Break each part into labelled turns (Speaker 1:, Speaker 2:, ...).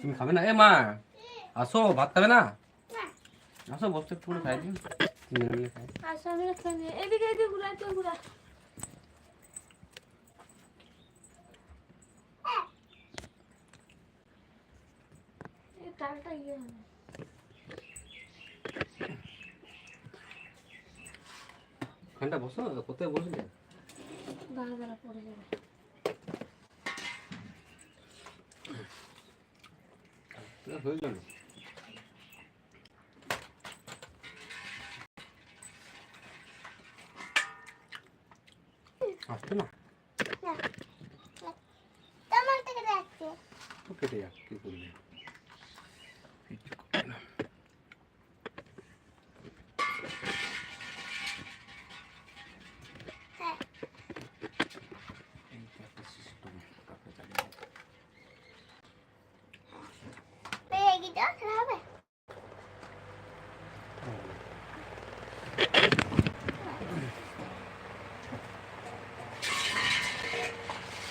Speaker 1: তুমি খাবে না? এ মা আসো ভাত খাবে না? আসো বসতে একটু খাই দিন
Speaker 2: তালটা ইয়ে হবে।
Speaker 1: ওখানটা বসো কোথায় বসলে?
Speaker 2: দাঁড়া দাঁড়া পড়ে যাবে।
Speaker 1: হয়ে আসছে না? কেটে যাক কি করবে কিচ্ছু করবে না।
Speaker 3: হ্যাঁ
Speaker 1: এই তো একটা system, কাকে চালিয়ে দাও।
Speaker 3: পেয়ে গিয়ে খেলা হবে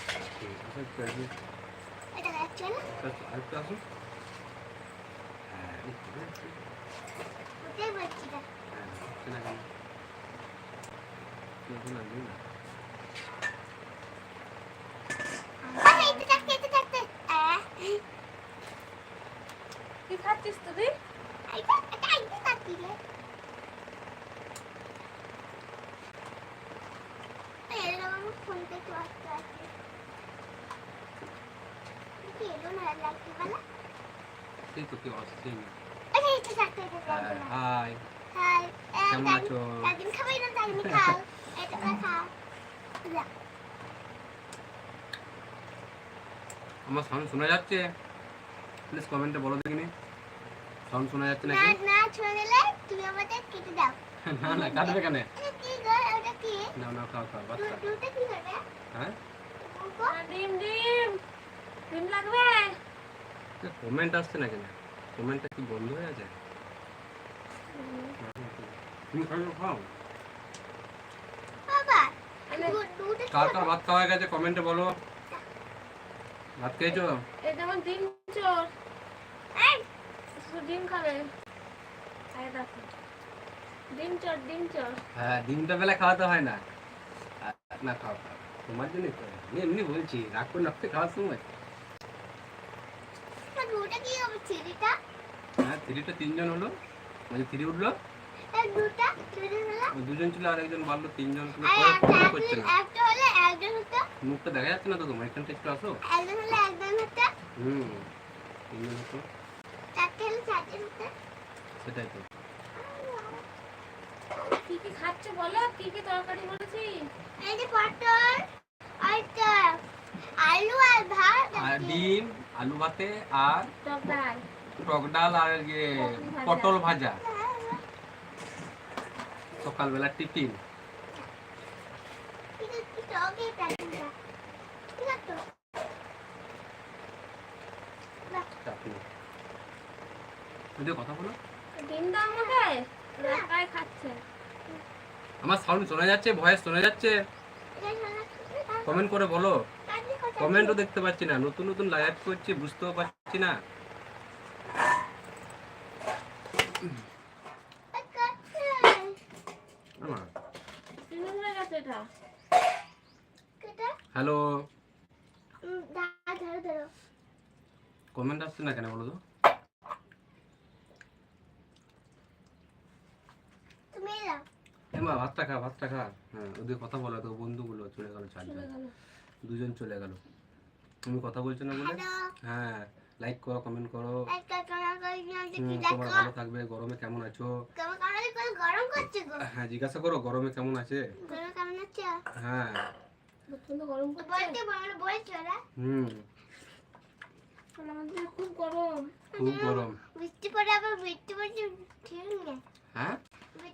Speaker 1: ঠিক আছে, একটু আগে-
Speaker 3: এটা যাচ্ছে না
Speaker 1: একটু- আরেকটু আসো। হ্যাঁ, এই তো, এই তো।
Speaker 3: ওটাই বলছি না
Speaker 1: হ্যাঁ, হচ্ছে না কেন? তুই এখন আসবি না?
Speaker 3: আরে এটা থাকতে এটা থাকতে আহ
Speaker 2: কি খাচ্ছিস তুই
Speaker 3: এটা এটা এটা থাকতে রে এলো আমার ফোনটা একটু আসতে আসতে লাগতে
Speaker 1: তো কেউ না। হ্যাঁ,
Speaker 3: থাকতে
Speaker 1: হাই,
Speaker 3: হাই
Speaker 1: কেমন আছো?
Speaker 3: একদিন খাবাই না একদিন খাও এটা খাও
Speaker 1: আমার সাউন্ড শোনা যাচ্ছে প্লিজ কমেন্টে বলো দেখিনি সাউন্ড শোনা যাচ্ছে নাকি
Speaker 3: না তুমি কেটে দাও
Speaker 1: না না কাটবে কেন
Speaker 3: কি গো এটা কি
Speaker 1: না না খাও খাও বাচ্চা
Speaker 3: দুটো কি করবে
Speaker 1: হ্যাঁ
Speaker 2: ডিম ডিম ডিম লাগবে?
Speaker 1: কমেন্ট আসছে না কেন? কমেন্টটা কি বন্ধ হয়ে আছে? তুমি খাও খাও।
Speaker 3: বাবা
Speaker 1: কার কার ভাত খাওয়া গেছে? কমেন্টে বলো। ভাত খেয়েছো?
Speaker 2: ডিম চোর।
Speaker 3: এই,
Speaker 2: ডিম খাবে। আরে দেখো। ডিম চোর ডিম চোর।
Speaker 1: হ্যাঁ ডিমটা বেলা খাওয়াতে হয় না। খাও তোমার জন্যই তো। এমনি বলছি রাগ করে রাখতে খাওয়ার সময়।
Speaker 3: দুটো কি হবে? ছিড়িটা
Speaker 1: হ্যাঁ থ্রিটা তিনজন হলো। মানে থ্রি উঠল? দুজন ছিল আর একজন বাড়লো তিনজন করছে না।
Speaker 3: একজন হতো।
Speaker 1: মুখটা দেখা যাচ্ছে না তো তোমার? এখানটা একটু আসো।
Speaker 3: একজন হলে একজন হতো।
Speaker 1: হুম তিনজন হতো।
Speaker 3: চারটে হলে চারজন হতো।
Speaker 1: সেটাই তো।
Speaker 2: কি কি খাচ্ছ বলো? কি কি তরকারি বলেছি?
Speaker 3: এই যে পটল আর আলু আর ভাত
Speaker 1: আর ডিম। আলু ভাতে আর
Speaker 2: টক ডাল।
Speaker 1: আর ইয়ে পটল ভাজা। সকালবেলা টিফিন। কথা বলো। আমার সাউন্ড শোনা যাচ্ছে ভয়েস শোনা যাচ্ছে। কমেন্ট করে বলো। কমেন্টও দেখতে পাচ্ছি না। নতুন নতুন লাইভ করছি বুঝতেও পারছি না।
Speaker 2: হয়ে
Speaker 1: হ্যালো।
Speaker 3: ধরো ধরো
Speaker 1: কমেন্ট আসছে না কেন বলো তো?
Speaker 3: তুমি
Speaker 1: মা ভাতটা খা ভাতটা খা। হ্যাঁ ওদের কথা বলো তো বন্ধুগুলো চলে গেল
Speaker 2: চলে
Speaker 1: চারজন
Speaker 2: গেল।
Speaker 1: দুজন চলে গেল। তুমি কথা বলছো না বলে? হ্যাঁ লাইক করো কমেন্ট করো। তোমার ভালো থাকবে গরমে কেমন আছো? হ্যাঁ জিজ্ঞাসা করো গরমে কেমন আছে?
Speaker 3: গরম কেমন আছে?
Speaker 1: হ্যাঁ। হুম।
Speaker 2: খুব গরম।
Speaker 1: খুব গরম।
Speaker 3: বৃষ্টি পড়ে আবার বৃষ্টি পড়ছে ঠিক না
Speaker 1: হ্যাঁ?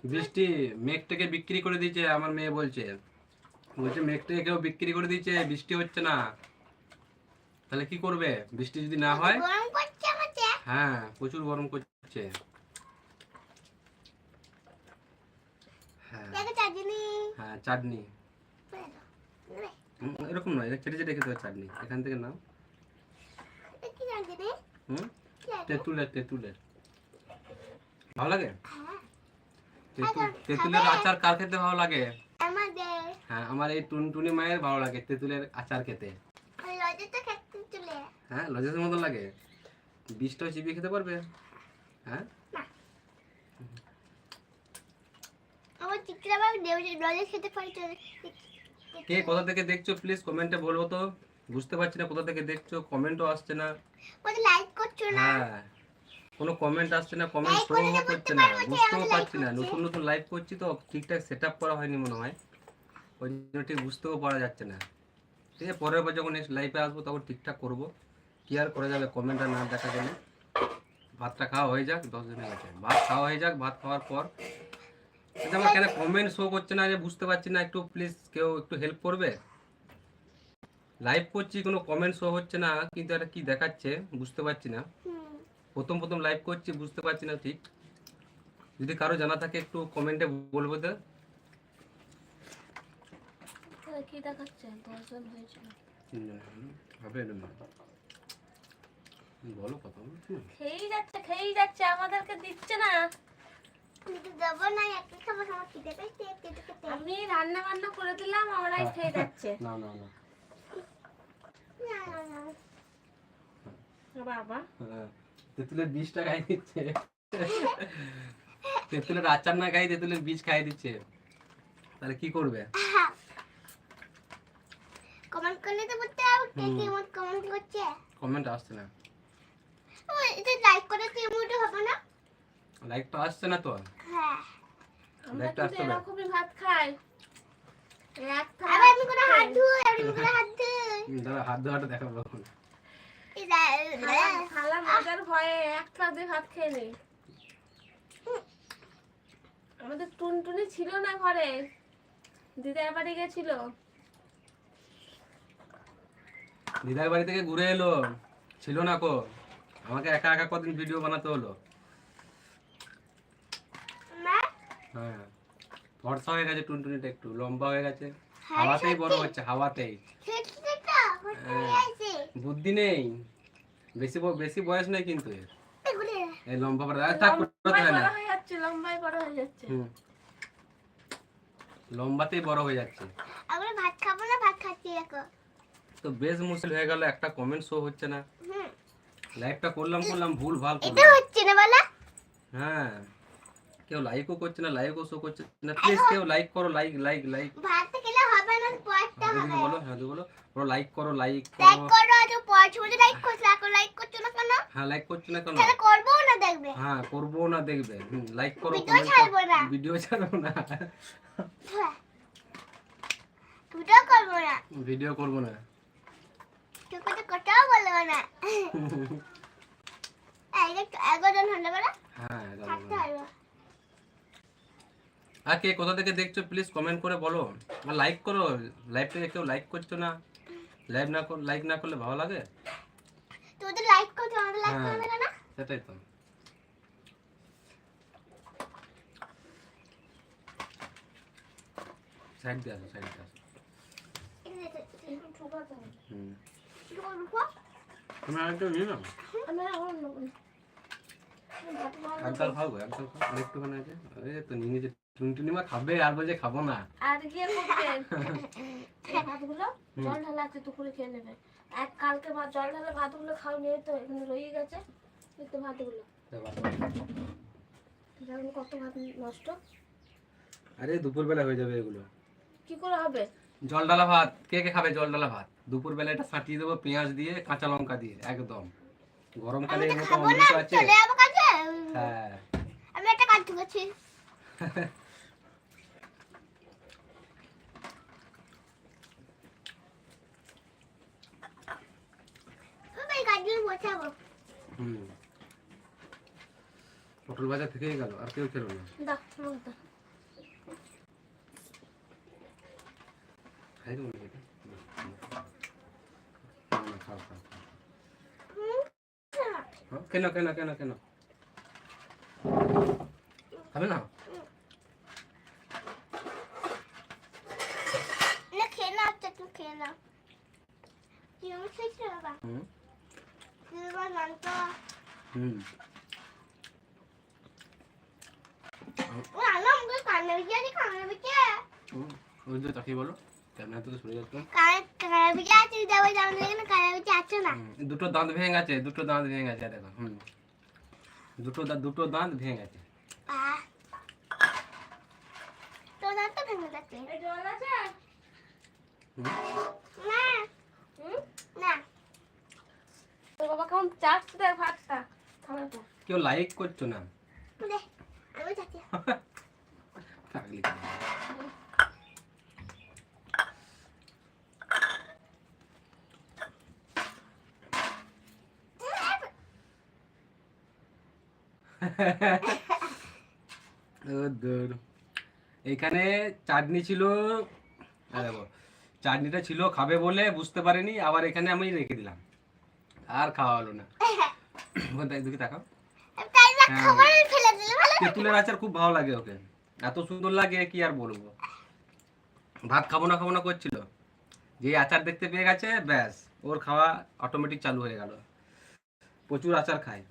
Speaker 1: বৃষ্টি মেঘটাকে বিক্রি করে দিয়েছে আমার মেয়ে বলছে। বলছে মেঘটাকে কেউ বিক্রি করে দিয়েছে বৃষ্টি হচ্ছে না। তাহলে কি করবে? বৃষ্টি যদি না হয়? হ্যাঁ প্রচুর গরম করছে হ্যাঁ। হ্যাঁ চাটনি। এরকম নয় এটা খেতে হয় চাটনি। এখান থেকে নাও। হুম? তেঁতুলের তেঁতুলের। ভালো লাগে?
Speaker 3: হ্যাঁ।
Speaker 1: তেঁতুল তেঁতুলের আচার কার খেতে ভালো লাগে? হ্যাঁ আমার এই টুনটুনি মায়ের ভালো লাগে তেঁতুলের আচার খেতে। হ্যাঁ লজেসের মতো লাগে। বিষটাও চিবিয়ে খেতে পারবে। হ্যাঁ?
Speaker 3: আমার চিত্রা বাবা লজে খেতে পারি
Speaker 1: কে কোথা থেকে দেখছ? প্লিজ কমেন্টে বলব তো। বুঝতে পারছি না কোথা থেকে দেখছ। কমেন্টও আসছে না।
Speaker 3: লাইক করছ না।
Speaker 1: হ্যাঁ। কোনো কমেন্ট আসছে না কমেন্ট শো করছে না। বুঝতেও পারছি না। নতুন নতুন লাইভ করছি তো। ঠিকঠাক সেট আপ করা হয়নি মনে হয়। ওই জন্য ঠিক বুঝতেও পারা যাচ্ছে না। ঠিক আছে পরের বার যখন নেক্সট লাইভে আসব তখন ঠিকঠাক করব। কি আর করা যাবে কমেন্টটা না দেখা গেলে। ভাতটা খাওয়া হয়ে যাক দশ দিনের গেছে ভাত খাওয়া হয়ে যাক ভাত খাওয়ার পর। কিন্তু আমার কেন কমেন্ট শো করছে না যে বুঝতে পারছি না একটু প্লিজ কেউ একটু হেল্প করবে? লাইভ করছি কোনো কমেন্ট শো হচ্ছে না কিন্তু এটা কি দেখাচ্ছে বুঝতে পারছি না। প্রথম প্রথম লাইভ করছি বুঝতে পারছি না ঠিক। যদি কারও জানা থাকে একটু কমেন্টে বলব তো।
Speaker 2: কি দেখাচ্ছে? দশজন হয়েছিল
Speaker 1: হবে না। বলো কথা বলো।
Speaker 2: খেয়েই যাচ্ছে খেয়েই যাচ্ছে আমাদেরকে দিচ্ছে না। আমি রান্না বান্না করে দিলাম আমরাই খেয়ে যাচ্ছে।
Speaker 1: না না না।
Speaker 3: না না না
Speaker 2: বাবা।
Speaker 1: হ্যাঁ, তেঁতুলের বীজটা খাই দিচ্ছে। তেঁতুলের আচার না খাই তেঁতুলের বীজ খাই দিচ্ছে। তাহলে কি করবে?
Speaker 3: কমেন্ট করলে তো বলতে হবে কে কমেন্ট করছে?
Speaker 1: কমেন্ট আসছে না।
Speaker 3: এটা লাইক করে কেমন হবে না?
Speaker 1: লাইক তো আসছে না তো
Speaker 3: হ্যাঁ।
Speaker 2: আমরা
Speaker 1: দেখতে
Speaker 2: কিন্তু
Speaker 1: আসতে হবে।
Speaker 2: এরকমই ভাত খাই। এক থালা
Speaker 3: আবার আমি করে হাত ধুই আমি করে হাত ধুই।
Speaker 1: দাদা হাত ধোয়াটা দেখাবো এখন।
Speaker 3: এই দা-
Speaker 2: থালা- থালা মজার ভয়ে এক থালা ভাত খেয়ে নেই আমাদের টুনটুনি ছিল না ঘরে। দিদার বাড়ি গেছিল।
Speaker 1: দিদার বাড়ি থেকে ঘুরে এলো। ছিল না কো। আমাকে একা একা কদিন ভিডিও বানাতে হলো? হ্যাঁ। ফর্সা হয়ে গেছে টুনটুনিটা একটু লম্বা হয়ে গেছে।
Speaker 3: হ্যাঁ,
Speaker 1: হাওয়াতেই বড় হচ্ছে হাওয়াতেই। হ্যাঁ। বুদ্ধি নেই। বেশি ব- বেশি বয়স নেই কিন্তু এই লম্বা বড় থাক করতে হয় না
Speaker 2: বড় হয়ে যাচ্ছে লম্বাই বড় হয়ে যাচ্ছে।
Speaker 1: লম্বাতেই বড় হয়ে যাচ্ছে।
Speaker 3: আমরা ভাত খাব না ভাত খাচ্ছি দেখো।
Speaker 1: তো বেশ মুশকিল হয়ে গেল একটা কমেন্ট শো হচ্ছে না। লাইভটা করলাম করলাম ভুল ভালো
Speaker 3: এটা হচ্ছে না বলা?
Speaker 1: হ্যাঁ। কেউ লাইকও করছে না লাইকও শো করছে না। প্লিজ কেউ লাইক করো লাইক লাইক লাইক
Speaker 3: ভাত খেলে হবে না পড়তে হবে।
Speaker 1: বলো হ্যাঁ বলো বলো লাইক করো লাইক
Speaker 3: লাইক
Speaker 1: করো
Speaker 3: করো আর পড়ছো বলে লাইক করছ এখন লাইক করছ না কেন?
Speaker 1: হ্যাঁ লাইক করছ না কেন?
Speaker 3: তাহলে করব না দেখবে।
Speaker 1: হ্যাঁ করব না দেখবে। লাইক করো
Speaker 3: ভিডিও ছাড়বো না।
Speaker 1: ভিডিও ছাড়বো না।
Speaker 3: হ্যাঁ। ভিডিও করব না।
Speaker 1: ভিডিও করব না।
Speaker 3: তো কথাও বলব না। এগারো জন হলো
Speaker 1: হ্যাঁ
Speaker 3: থাকতে হবে।
Speaker 1: আর কে কোথা থেকে দেখছ প্লিজ কমেন্ট করে বলো। আর লাইক করো লাইভটাকে কেউ লাইক করছ না। লাইভ না লাইক না করলে ভালো লাগে?
Speaker 3: তোদের লাইক করছ আমাদের লাইক
Speaker 1: হ্যাঁ।
Speaker 3: করবে কেন
Speaker 1: সেটাই তো। সাইড দিয়ে আসো সাইড দিয়ে আসো। হুম। তুমি আরেকটা নিয়ে নাও
Speaker 2: আর
Speaker 1: একটুখানি আছে। এই তো নিয়ে টুনটুনি মা খাবে আর বলছে খাব না।
Speaker 2: আর এই ভাতগুলো জল ঢালা আছে দুপুরে খেয়ে নেবে। এক কালকে ভাত জল ঢালা ভাতগুলো খাও নিয়ে তো এখানে রয়ে গেছে। তো ভাতগুলো। কত ভাত নষ্ট।
Speaker 1: আরে দুপুরবেলা হয়ে যাবে এগুলো।
Speaker 2: কি করে হবে?
Speaker 1: জল ডালা ভাত। কে কে খাবে জল ডালা ভাত? দুপুর বেলা এটা ফাটিয়ে দেবো পেঁয়াজ দিয়ে কাঁচা লঙ্কা দিয়ে একদম। গরমকালে এর মতো অমৃত আছে। হ্যাঁ।
Speaker 3: আমি একটা কাজ করছি। এই কাজগুলো বসাবো
Speaker 1: হুম। পটল ভাজা থেকেই গেল আর কেউ খেলো না
Speaker 2: দাও আমাকে দাও।
Speaker 1: খাই দেবো নাকি এটা? না, না, খাও খাও খাও।
Speaker 3: হুম,
Speaker 1: হ্যাঁ, কেন কেন কেন কেন? খাবে না? হুম। ওই যে তাকিয়ে বলো।
Speaker 3: আছে না
Speaker 1: দুটো দাঁত ভেঙে গেছে দুটো দাঁত ভেঙে গেছে দেখো হুম। দুটো দাঁত দুটো দাঁত ভেঙে গেছে।
Speaker 3: আহ তোর দাঁত তো ভেঙে যাচ্ছে
Speaker 2: এই জল আছে
Speaker 1: হুম।
Speaker 3: না
Speaker 2: হুম
Speaker 3: না
Speaker 2: তোর বাবা কেমন চাচ্ছে দেখ ভাতটা খাবারটা
Speaker 1: কেউ লাইক করছ না
Speaker 3: দে আমি যাচ্ছি
Speaker 1: পাগলি ও দূর। এখানে চাটনি ছিল দেখো চাটনিটা ছিল খাবে বলে বুঝতে পারেনি আবার এখানে আমি রেখে দিলাম। আর খাওয়া হলো না। দিকে তাকাও। হ্যাঁ। তেঁতুলের আচার খুব ভালো লাগে ওকে। এত সুন্দর লাগে কি আর বলব? ভাত খাব না খাব না করছিল। যে আচার দেখতে পেয়ে গেছে ব্যাস ওর খাওয়া অটোমেটিক চালু হয়ে গেল। প্রচুর আচার খায়।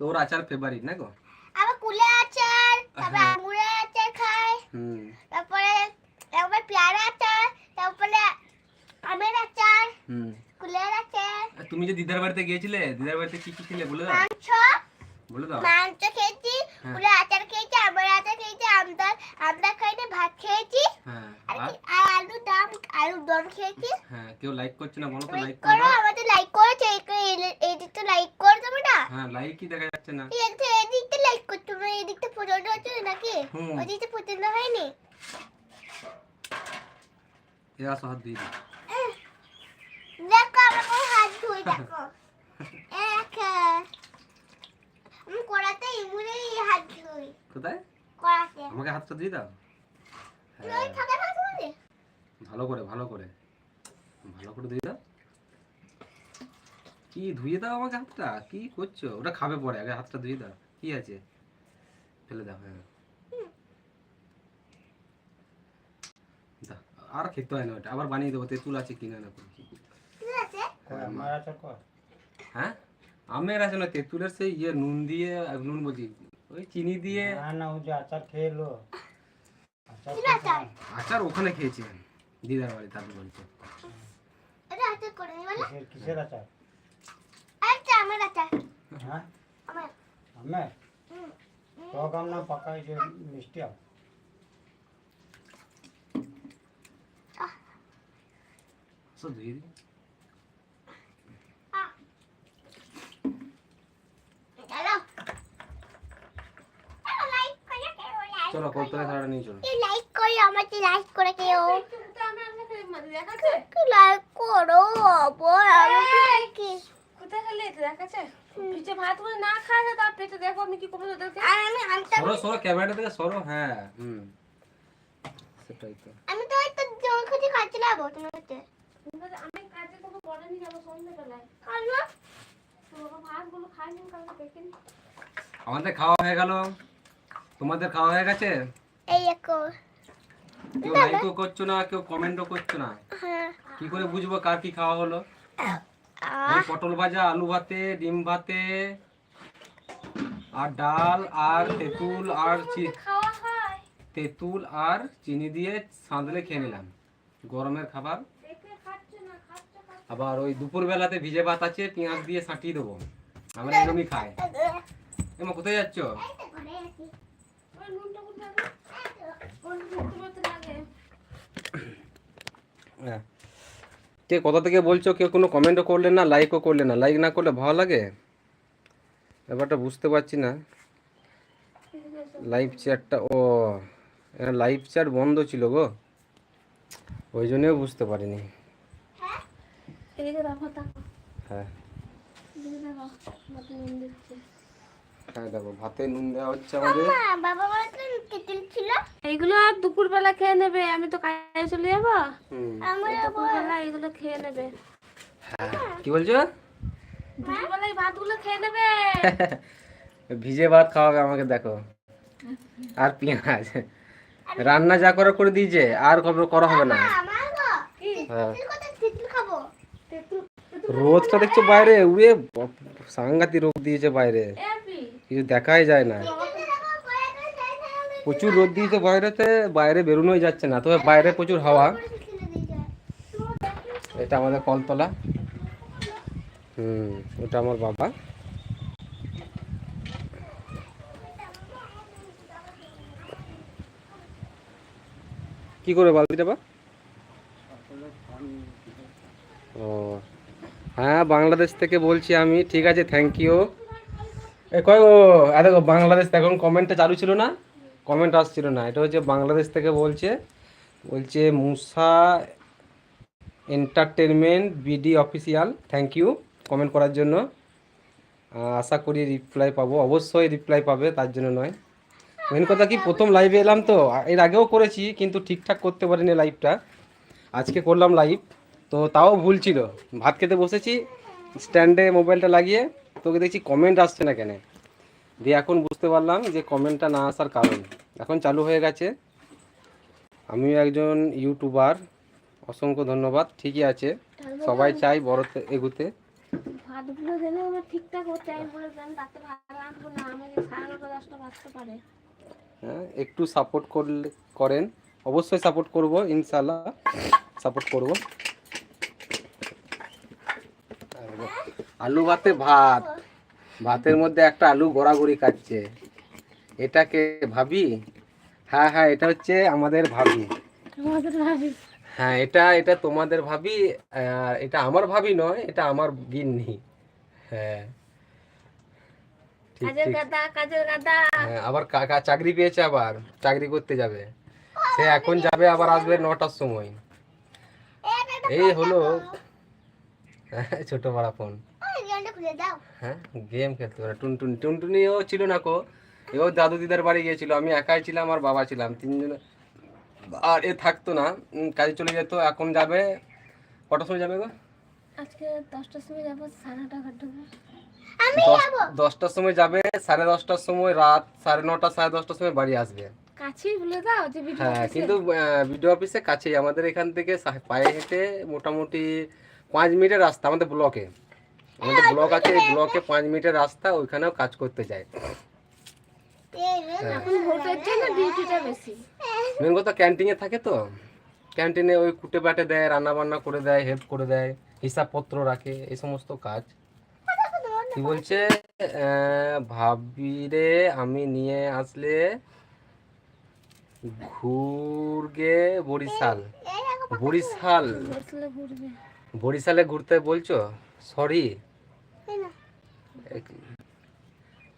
Speaker 1: তো ওর আচার ফেভারিট না গো?
Speaker 3: আমার কুলে আচার তারপরে
Speaker 1: হ্যাঁ।
Speaker 3: আঙুরের আচার খাই
Speaker 1: হুম।
Speaker 3: তারপরে তারপরে পেয়ারা আচার তারপরে আমের আচার
Speaker 1: হুম।
Speaker 3: কুলের আচার।
Speaker 1: তুমি যে দিদার বাড়িতে গিয়েছিলে দিদার বাড়িতে কি কি খেলে বলে দাও?
Speaker 3: মাংস
Speaker 1: বলে দাও।
Speaker 3: মাংস খেয়েছি
Speaker 1: হ্যাঁ।
Speaker 3: কুলের আচার খেয়েছি। আমের আমদার আমদার খাইতে ভাত খেয়েছি।
Speaker 1: হ্যাঁ
Speaker 3: আর আলু দাম আলু দম খেয়েছি।
Speaker 1: হ্যাঁ কেউ লাইক করছে না বলো তো
Speaker 3: লাইক
Speaker 1: করো।
Speaker 3: আমাদের লাইক করেছে এই দিকটা লাইক করে দেবে না।
Speaker 1: হ্যাঁ লাইক কি দেখা যাচ্ছে না।
Speaker 3: এই দিকটা লাইক করতে হবে এই দিকটা পছন্দ হচ্ছে নাকি। ওই দিকটা পছন্দ হয়নি।
Speaker 1: এ আসো হাত দিয়ে দিই।
Speaker 3: দেখো আমরা কোন হাত ধুই দেখো। এক। আমি কড়াতে ইমুরেই হাত ধুই।
Speaker 1: কোথায়? আমাকে হাতটা দিয়ে দাও।
Speaker 3: তুই
Speaker 1: হ্যাঁ। ভালো করে ভালো করে। ভালো করে ধুয়ে দাও। কি ধুয়ে দাও আমাকে হাতটা? কি করছ? ওটা খাবে পরে আগে হাতটা ধুয়ে দাও। কি আছে? ফেলে দাও হ্যাঁ। আর খেতে হয় না ওটা। আবার বানিয়ে দেবো তেঁতুল আছে কিনা না।
Speaker 3: ঠিক আছে?
Speaker 1: হ্যাঁ আমের আছে না তেঁতুলের সেই ইয়ে নুন দিয়ে নুন বলছি ওই চিনি দিয়ে
Speaker 4: না না ও যে আচার খেয়ে এলো। আচার
Speaker 1: আচার? ওখানে খেয়েছি দিদার বাড়ি তাদের বলছে
Speaker 3: এটা হাতে করে নি বলে।
Speaker 4: কিসের আচার?
Speaker 3: আচ্ছা আমার
Speaker 4: হ্যাঁ?
Speaker 3: আমার।
Speaker 4: আমি
Speaker 3: হুম
Speaker 4: টক আম না পাকা হয়েছে মিষ্টি আম?
Speaker 1: সব ধুয়ে দিই
Speaker 3: চলো লাইক করে কেউ লাইক
Speaker 1: চলো কলতলা ছাড়া নিয়ে চলো।
Speaker 3: লাইক করে আমাকে লাইক করে কেউ
Speaker 2: একটু উঠে আমি আপনাকে দেখাচ্ছে?
Speaker 3: লাইক করো বল আমাকে
Speaker 2: কোথায় খেলে দেখাচ্ছে? পিঠে ভাতগুলো না খায় তার পেটে দেখো আমি কি করব ওদেরকে
Speaker 3: আর আমি আমটা
Speaker 1: সরো সরো ক্যামেরাটা থেকে সরো হ্যাঁ হুম। সেটাই তো।
Speaker 3: আমি তো একটা জল খুঁজে খাচ্ছিলাম তোমাকে
Speaker 2: আমি কাজে কোনো পরে নিয়ে যাব সন্ধ্যেবেলায়।
Speaker 3: কারণ
Speaker 2: তো বাবা ভাতগুলো খাইনি কালকে দেখেন।
Speaker 1: আমাদের খাওয়া হয়ে গেল। তোমাদের খাওয়া হয়ে গেছে?
Speaker 3: এই দেখো
Speaker 1: কেউ লাইকও করছ না কেউ কমেন্টও করছ না?
Speaker 3: হ্যাঁ।
Speaker 1: কি করে বুঝব কার কি খাওয়া হলো? এই পটল ভাজা আলু ভাতে ডিম ভাতে আর ডাল আর তেঁতুল আর চি-
Speaker 2: খাওয়া হয়।
Speaker 1: তেঁতুল আর চিনি দিয়ে সাঁতলে খেয়ে নিলাম। গরমের খাবার।
Speaker 2: দেখে খাচ্ছে না খাচ্ছে খাচ্ছে
Speaker 1: আবার ওই দুপুর বেলাতে ভিজে ভাত আছে পেঁয়াজ দিয়ে সাঁটিয়ে দেবো। আমরা এরকমই খাই। এমা কোথায় যাচ্ছ
Speaker 3: ঘরে আছি
Speaker 2: ওই নুনটা কোথায় গেল? ওই নুনটা মতো লাগে
Speaker 1: হ্যাঁ। কে কোথা থেকে বলছো? কেউ কোনো কমেন্টও করলে না লাইকও করলে না। লাইক না করলে ভালো লাগে? ব্যাপারটা বুঝতে পারছি না। লাইভ চ্যাটটা ও লাইভ চ্যাট বন্ধ ছিল গো। ওই জন্যও বুঝতে পারিনি। হ্যাঁ।
Speaker 2: দেখো ভাতে নুন
Speaker 1: হ্যাঁ দেখো ভাতে নুন দেওয়া হচ্ছে আমাদের।
Speaker 3: বাবা বলেছিলেন
Speaker 2: এইগুলো আর দুপুরবেলা খেয়ে নেবে আমি তো কাজে চলে যাব। দুপুরবেলা এগুলো খেয়ে নেবে।
Speaker 1: হ্যাঁ কি বলছো?
Speaker 2: দুপুরবেলা এই ভাতগুলো খেয়ে নেবে।
Speaker 1: ভিজে ভাত খাওয়াবে আমাকে দেখো। আর পেঁয়াজ। রান্না যা করে করে দিয়েছে আর কবে করা হবে না। রোদটা দেখছ বাইরে? উড়ে বাপ, সাংঘাতিক রোদ দিয়েছে বাইরে। কিছু দেখাই যায় না। প্রচুর রোদ দিয়েছে বাইরেতে, বাইরে বেরোনোই যাচ্ছে না, তবে বাইরে প্রচুর হাওয়া। এটা আমাদের কলতলা। হুম ওটা আমার বাবা। কি করে বালতিটা বা? ও হ্যাঁ বাংলাদেশ থেকে বলছি আমি, ঠিক আছে থ্যাংক ইউ এ কয় ও আরে বাংলাদেশ এখন কমেন্টটা চালু ছিল না। কমেন্ট আসছিল না। এটা হচ্ছে বাংলাদেশ থেকে বলছে বলছে, Musa entertainment BD official thank you comment করার জন্য। আশা করি রিপ্লাই পাবো। অবশ্যই রিপ্লাই পাবে, তার জন্য নয়। মেন কথা কি, প্রথম লাইভে এলাম তো। এর আগেও করেছি, কিন্তু ঠিকঠাক করতে পারিনি লাইভটা আজকে করলাম লাইভ তো তাও ভুল ছিল। ভাত খেতে বসেছি স্ট্যান্ডে মোবাইলটা লাগিয়ে, তোকে দেখছি কমেন্ট আসছে না কেন? দিয়ে এখন বুঝতে পারলাম যে কমেন্টটা না আসার কারণ। এখন চালু হয়ে গেছে। আমিও একজন ইউটিউবার অসংখ্য ধন্যবাদ ঠিকই আছে। সবাই চাই বড়তে এগুতে।
Speaker 2: ভাতগুলো দিলে আমার ঠিকঠাক হচ্ছে আমি বলেছিলাম তাতে ভাত রাখব না আমাকে সাড়ে নটা দশটা বাজতে পারে।
Speaker 1: হ্যাঁ একটু সাপোর্ট করলে করেন। অবশ্যই সাপোর্ট করব ইনশাল্লাহ সাপোর্ট করব। আলু ভাতে ভাত। ভাতের মধ্যে একটা আলু গড়াগড়ি কাটছে এটাকে ভাবি? হ্যাঁ হ্যাঁ এটা হচ্ছে আমাদের ভাবি। হ্যাঁ এটা এটা তোমাদের ভাবি এটা আমার ভাবি নয় এটা আমার গিন্নি। হ্যাঁ হ্যাঁ, আবার কাকা চাকরি পেয়েছে আবার চাকরি করতে যাবে। সে এখন যাবে আবার আসবে নটার সময়। এই হলো হ্যাঁ, ছোট বড়া ফোন। হ্যাঁ গেম খেলতে পারে। টুনটুনি টুনটুনিও ছিল না কো। এও দাদু দিদার বাড়ি গিয়েছিল। আমি একাই ছিলাম আর বাবা ছিলাম। তিনজনে আর এ থাকতো না। কাজে চলে যেত এখন যাবে। কটার সময় যাবে গো?
Speaker 2: আজকে দশটার সময় যাব সাড়ে নটা
Speaker 1: দশটার সময় যাবে সাড়ে দশটার সময় রাত সাড়ে নটা সাড়ে দশটার সময় বাড়ি আসবে।
Speaker 2: কাছেই ভুলে দাও যে ভিডিও
Speaker 1: হ্যাঁ কিন্তু ভিডিও অফিসে কাছেই। আমাদের এখান থেকে পায়ে হেঁটে মোটামুটি পাঁচ মিনিটের রাস্তা আমাদের ব্লকে আমাদের ব্লক আছে এই ব্লকে পাঁচ মিনিটের রাস্তা ওইখানেও কাজ করতে যায়। হ্যাঁ। মেন কথা ক্যান্টিনে থাকে তো। ক্যান্টিনে ওই কুটে বাটে দেয় রান্না বান্না করে দেয় হেল্প করে দেয় হিসাবপত্র রাখে এই সমস্ত কাজ। কি বলছে? ভাবিরে আমি নিয়ে আসলে ঘুরগে বরিশাল। বরিশাল। বরিশালে ঘুরতে বলছো? সরি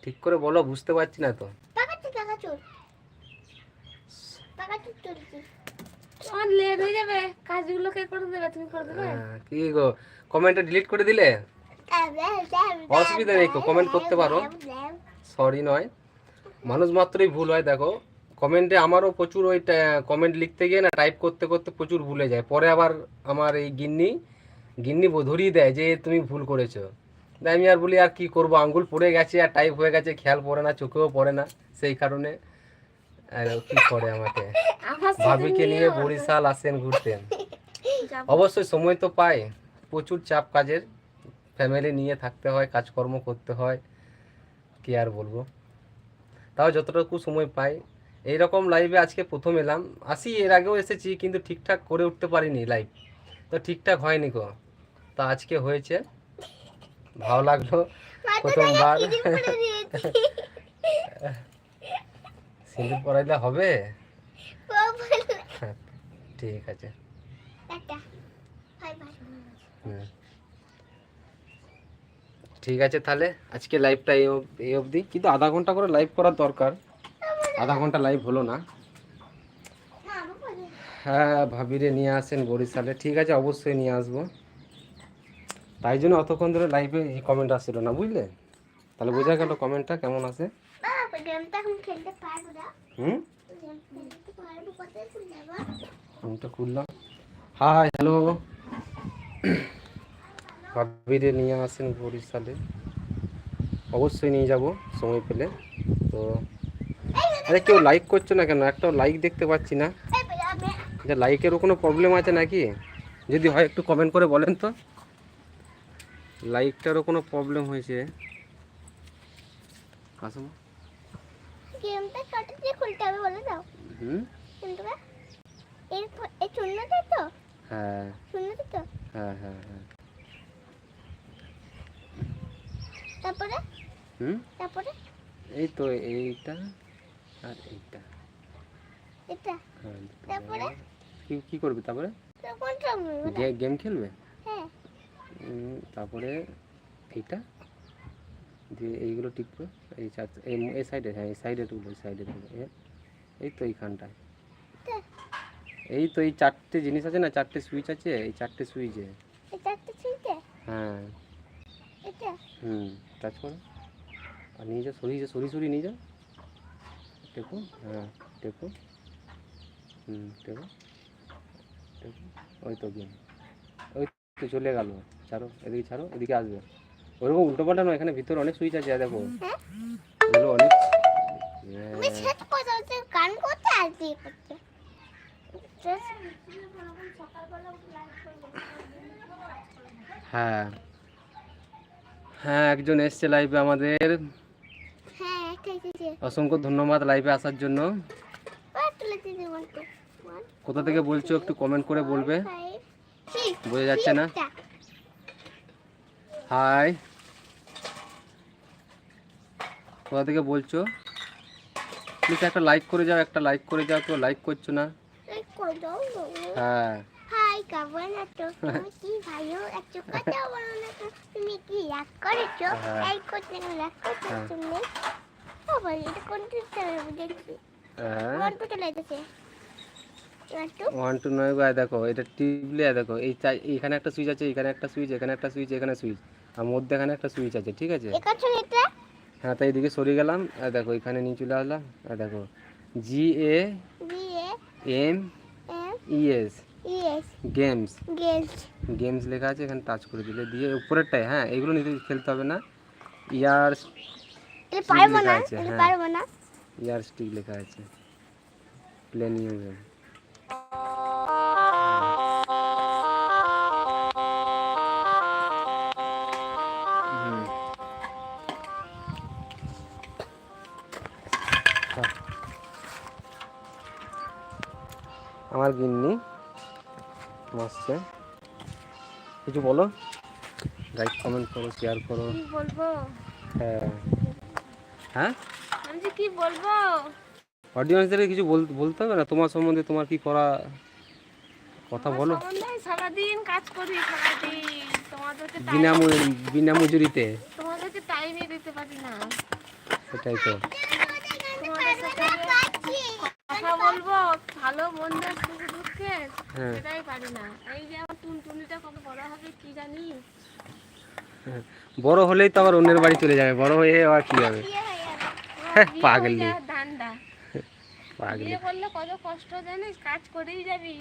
Speaker 1: ঠিক করে বলো বুঝতে পারছি না তো।
Speaker 3: পাকাচ্ছি পাকাচুর পাকাচুর চলছি।
Speaker 2: আমার লেট হয়ে যাবে কাজগুলো কে করে দেবে তুমি করে দেবে?
Speaker 1: কি গো কমেন্টটা ডিলিট করে দিলে? অসুবিধা নেই comment করতে পারো। সরি নয়। মানুষ মাত্রই ভুল হয় দেখো। কমেন্টে আমারও প্রচুর ওই কমেন্ট লিখতে গিয়ে না টাইপ করতে করতে প্রচুর ভুলে যায়। পরে আবার আমার এই গিন্নি গিন্নি ধরিয়ে দেয় যে তুমি ভুল করেছ। আমি আর বলি আর কি করব? আঙ্গুল পড়ে গেছে আর টাইপ হয়ে গেছে খেয়াল পড়ে না চোখেও পড়ে না। সেই কারণে আর কি করে আমাকে? ভাবিকে নিয়ে বরিশাল আসেন ঘুরতেন। অবশ্যই সময় তো পাই প্রচুর চাপ কাজের। ফ্যামিলি নিয়ে থাকতে হয় কাজকর্ম করতে হয়। কি আর বলব? তাও যতটুকু সময় পাই। এইরকম লাইভে আজকে প্রথম এলাম। আসি এর আগেও এসেছি কিন্তু ঠিকঠাক করে উঠতে পারিনি লাইভ তো ঠিকঠাক হয়নি গো। তা আজকে হয়েছে। ভালো লাগল। প্রথমবার। সিঁদুর পরাইলে হবে? ঠিক আছে। ঠিক আছে তাহলে আজকে লাইভটা এই অবধি। কিন্তু আধা ঘণ্টা করে লাইভ করার দরকার। আধা ঘণ্টা লাইভ হলো না। হ্যাঁ ভাবিরে নিয়ে আসেন বরিশালে। ঠিক আছে অবশ্যই নিয়ে আসব। তাই জন্য অতক্ষণ ধরে লাইভে এই কমেন্ট আসছিল না বুঝলে? তাহলে বোঝা গেল কমেন্টটা কেমন আছে। হুম? ফোনটা খুললাম। হাই হ্যালো ভাবিরে নিয়ে আসেন বরিশালে। অবশ্যই নিয়ে যাব সময় পেলে। তো আরে কেউ লাইক করছ না কেন? একটা লাইক দেখতে পাচ্ছি না। যে লাইকেরও কোনো প্রবলেম আছে নাকি? যদি হয় একটু কমেন্ট করে বলেন তো। লাইটটারও কোনো প্রবলেম হয়েছে।
Speaker 3: গেমটা কত দিয়ে খুলতে হবে বলে দাও।
Speaker 1: হুম?
Speaker 3: কিন্তু এই তো?
Speaker 1: হ্যাঁ।
Speaker 3: তো?
Speaker 1: হ্যাঁ হ্যাঁ হ্যাঁ।
Speaker 3: তারপরে?
Speaker 1: হুম?
Speaker 3: তারপরে?
Speaker 1: এই তো এইটা আর এইটা।
Speaker 3: এটা।
Speaker 1: হ্যাঁ
Speaker 3: তারপরে?
Speaker 1: কি কি করবে তারপরে? গেম খেলবে?
Speaker 3: হ্যাঁ।
Speaker 1: তারপরে এইটা দিয়ে এইগুলো টিপবে এই চার এই সাইডে হ্যাঁ এই সাইডে তুলবে এই সাইডে তুলবে এই তো এইখানটায়। এই তো এই চারটে জিনিস আছে না চারটে সুইচ আছে এই চারটে সুইচে হ্যাঁ।
Speaker 3: এটা?
Speaker 1: হুম টাচ করো। আর নিয়ে যাও সরিয়ে যাও সরি সরি নিয়ে যাও। টেপো হ্যাঁ টেপো। হুম টেপো টেপো। ওই তো গেম। তো চলে গেল। ছাড়ো এদিকে ছাড়ো এদিকে আসবে। ওরকম উল্টো পাল্টা নয় এখানে ভিতরে অনেক সুইচ আছে দেখো।
Speaker 3: হ্যাঁ?
Speaker 1: ওগুলো অনেক হ্যাঁ, হ্যাঁ। হ্যাঁ একজন এসছে লাইভে আমাদের।
Speaker 3: হ্যাঁ
Speaker 1: অসংখ্য ধন্যবাদ লাইভে আসার জন্য। কোথা থেকে বলছো একটু কমেন্ট করে বলবে। বোঝা যাচ্ছে না? হাই কোথা থেকে বলছো? প্লিজ একটা লাইক করে যাও একটা লাইক করে যাও তো লাইক করছ না? হ্যাঁ। হ্যাঁ।
Speaker 3: ওয়ান টু
Speaker 1: নয় এই দেখো এটা টিপলে দেখো এই চাই এইখানে একটা সুইচ আছে এখানে একটা সুইচ এখানে একটা সুইচ এখানে সুইচ আর মধ্যে এখানে একটা সুইচ আছে ঠিক আছে হ্যাঁ তাই এদিকে সরে গেলাম আর দেখো এখানে নিয়ে চলে আসলাম আর দেখো G A
Speaker 3: B A
Speaker 1: M
Speaker 3: M
Speaker 1: E S
Speaker 3: E S
Speaker 1: games games লেখা আছে এখানে টাচ করে দিলে দিয়ে উপরেরটায় হ্যাঁ এগুলো নিতে খেলতে হবে না ইয়ার লেখা
Speaker 3: না
Speaker 1: আছে, হ্যাঁ।
Speaker 3: পারব না
Speaker 1: ইয়ার স্টিক লেখা আছে প্লে নিউ গেম। আমার গিন্নি মস্তে কিছু বলো? লাইক কমেন্ট করো শেয়ার করো।
Speaker 2: কি বলব?
Speaker 1: হ্যাঁ। হ্যাঁ?
Speaker 2: আমি কি বলব?
Speaker 1: অডিয়েন্সদের কিছু বল- বলতে হবে না? তোমার সম্বন্ধে তোমার কি করা কথা বলো?
Speaker 2: সারাদিন কাজ করি সারাদিন। তোমাদেরকে time-
Speaker 1: বিনা মজুরিতে
Speaker 2: তোমাদেরকে দিতে পারি না।
Speaker 1: সেটাই তো।
Speaker 2: তোমাদের কথা বলব ভালো মন্দ সুখ দুঃখে
Speaker 1: হ্যাঁ।
Speaker 2: সেটাই পারি না। এই যে আমার টুনটুনিটা কত বড় হবে কি জানি?
Speaker 1: বড় হলেই তো আবার অন্যের বাড়ি চলে যাবে বড় হয়ে আবার কি হবে? পাগলি। পাগলি।
Speaker 2: বিয়ে করলে কত কষ্ট জানিস? কাজ করেই যাবি।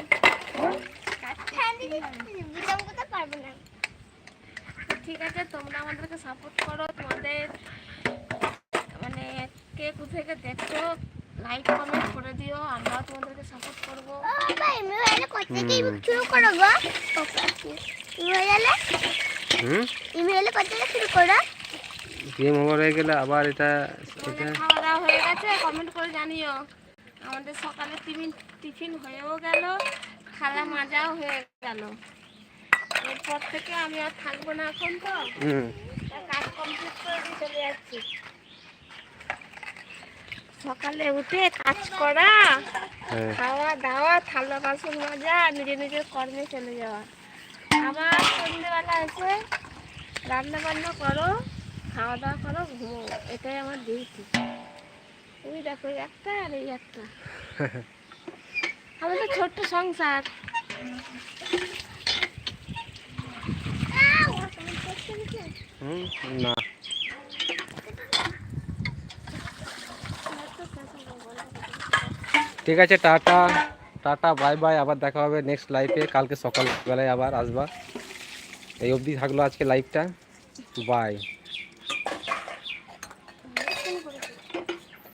Speaker 2: কাজ
Speaker 3: হ্যাঁ পারব না
Speaker 2: ঠিক আছে তোমরা আমাদেরকে সাপোর্ট করো। তোমাদের মানে কে থেকে দেখছ লাইক কমেন্ট করে দিও। আমরাও তোমাদেরকে সাপোর্ট করব।
Speaker 3: ও ভাই হলে থেকে শুরু করো গো। হয়ে গেলে?
Speaker 1: হুম?
Speaker 3: ইমেলে কোথা থেকে শুরু করো।
Speaker 1: গেম ওভার হয়ে গেলে আবার এটা
Speaker 2: তোমাদের
Speaker 1: এটা
Speaker 2: খাওয়া দাওয়া হয়ে গেছে কমেন্ট করে জানিও। আমাদের সকালে টিফিন টিফিন হয়েও গেল খালা মাজাও হয়ে গেল। এরপর থেকে আমি আর থাকব না এখন তো। কাজ কমপ্লিট করে চলে যাচ্ছি। সকালে উঠে কাজ করা
Speaker 1: হ্যাঁ।
Speaker 2: খাওয়া দাওয়া থালা বাসন মাজা নিজে নিজের কর্মে চলে যাওয়া। আবার সন্ধ্যেবেলা এসে রান্না বান্না করো খাওয়া দাওয়া করো ঘুমো। এটাই আমার ডিউটি তুমি দেখো, একটা আর এই একটা। আমাদের ছোট্ট সংসার।
Speaker 1: না। ঠিক আছে, টাটা। Tata, bye bye. আবার দেখা হবে নেক্সট লাইফে কালকে সকালবেলায় আবার আসবা। এই অবধি থাকল আজকে লাইভটা বাই